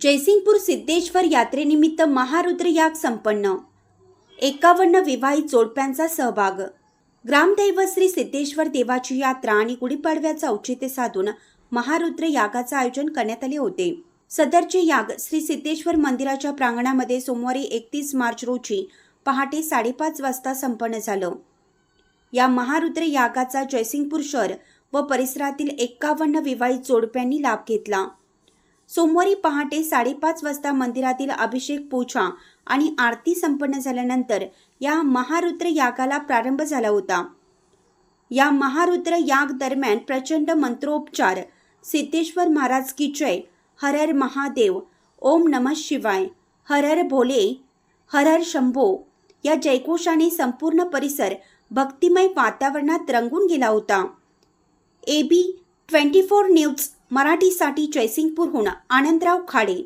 जयसिंगपूर सिद्धेश्वर यात्रेनिमित्त महारुद्र याग संपन्न. एकावन्न विवाहित जोडप्यांचा सहभाग. ग्रामदैवत श्री सिद्धेश्वर देवाची यात्रा आणि गुढीपाडव्याचं औचित्य साधून महारुद्र यागाचं आयोजन करण्यात आले होते. सदरचे याग श्री सिद्धेश्वर मंदिराच्या प्रांगणामध्ये सोमवारी एकतीस मार्च रोजी पहाटे साडेपाच वाजता संपन्न झालं. या महारुद्र यागाचा जयसिंगपूर शहर व परिसरातील एक्कावन्न विवाहित जोडप्यांनी लाभ घेतला. सोमवारी पहाटे साडेपाच वाजता मंदिरातील अभिषेक पूजा आणि आरती संपन्न झाल्यानंतर या महारुद्र यागाला प्रारंभ झाला होता. या महारुद्र याग दरम्यान प्रचंड मंत्रोपचार सिद्धेश्वर महाराज की जय हरर महादेव ओम नमः शिवाय हरर भोले हरर शंभो या जयघोषाने संपूर्ण परिसर भक्तिमय वातावरणात रंगून गेला होता. A B twenty four news मराठीसाठी जयसिंगपूरहून आनंदराव खाडे